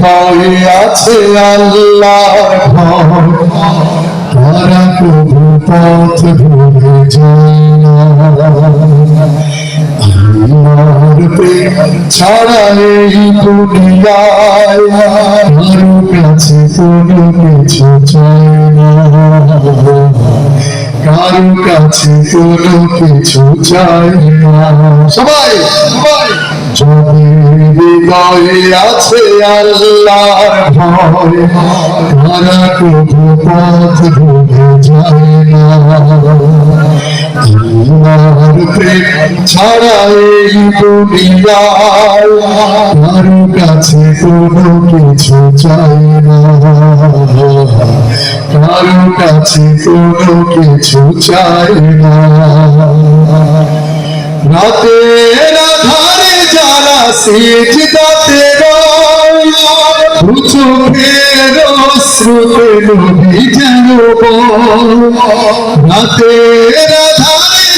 হৃদয়ে আছে আল্লাহর ভয়। তারা প্রভু ছাড়া এই দুনিয়ায় কাছে কোনো কিছু চায় না। কারও কাছে কোনো কিছু চাই না। সবাই যদি হৃদয়ে আছে আল্লাহ ভয়, তারা প্রভু পথ ভুলে যায় না। প্রেম ছাড়া এই কাছে কোনো কিছু চায় না। কারও কাছে কোনো কিছু চায় না। রাতের আধারে যারা সিজদাতে রয়। উঁচু ফের শ্রুতে নদী যেন রাতের আধারে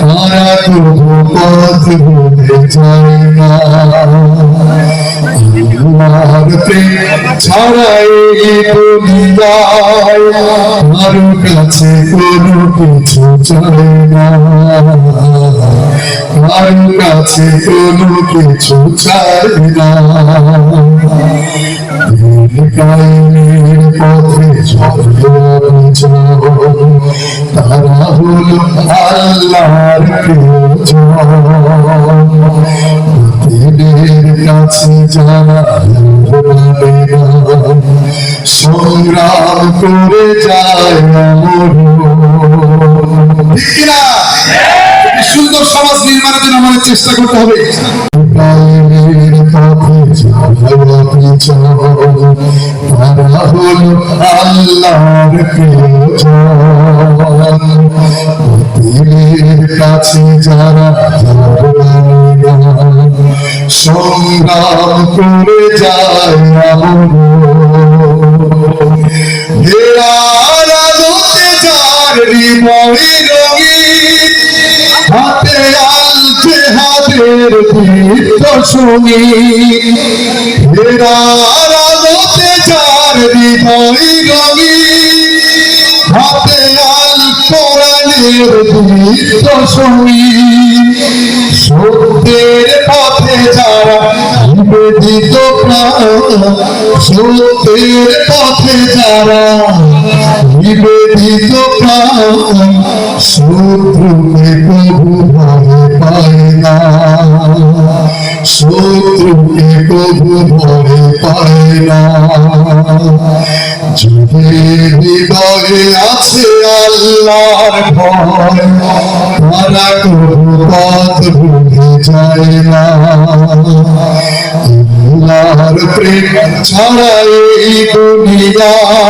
তারা তবু পথ ভুলে যায় না আল্লাহর প্রেম ছাড়া এই দুনিয়ায় কারও কাছে কোনো কিছু চায় না কারও কাছে কোনো কিছু চায় না পথে যাও তারা হলো আল্লাহর প্রিয়জন দিনের কাছে যারা সংগ্রাম করে যায় সুন্দর সমাজ নির্মাণের জন্য আমাদের চেষ্টা করতে হবে। যারা পিছন তারা হলো আল্লাহর প্রিয়জন কাছে যারা মানে সংগ্রাম করে যায় রঙিন হাতে আলছে হাতের দীপ্ত সঙ্গী হেরার আলোতে যার হৃদয় রঙিন হাতে আল কোরআনের দীপ্ত সঙ্গী সত্যের পথে যারা প্রাণ সত্যের পথে যারা নিবেদিত প্রাণ শত্রুকে প্রভু ভয় পায় না। শত্রুকে প্রভু ভয় পায় না। যদি হৃদয়ে আছে আল্লাহর ভয় তারা প্রভু পথ ভুলে যায় দুনিয়ায়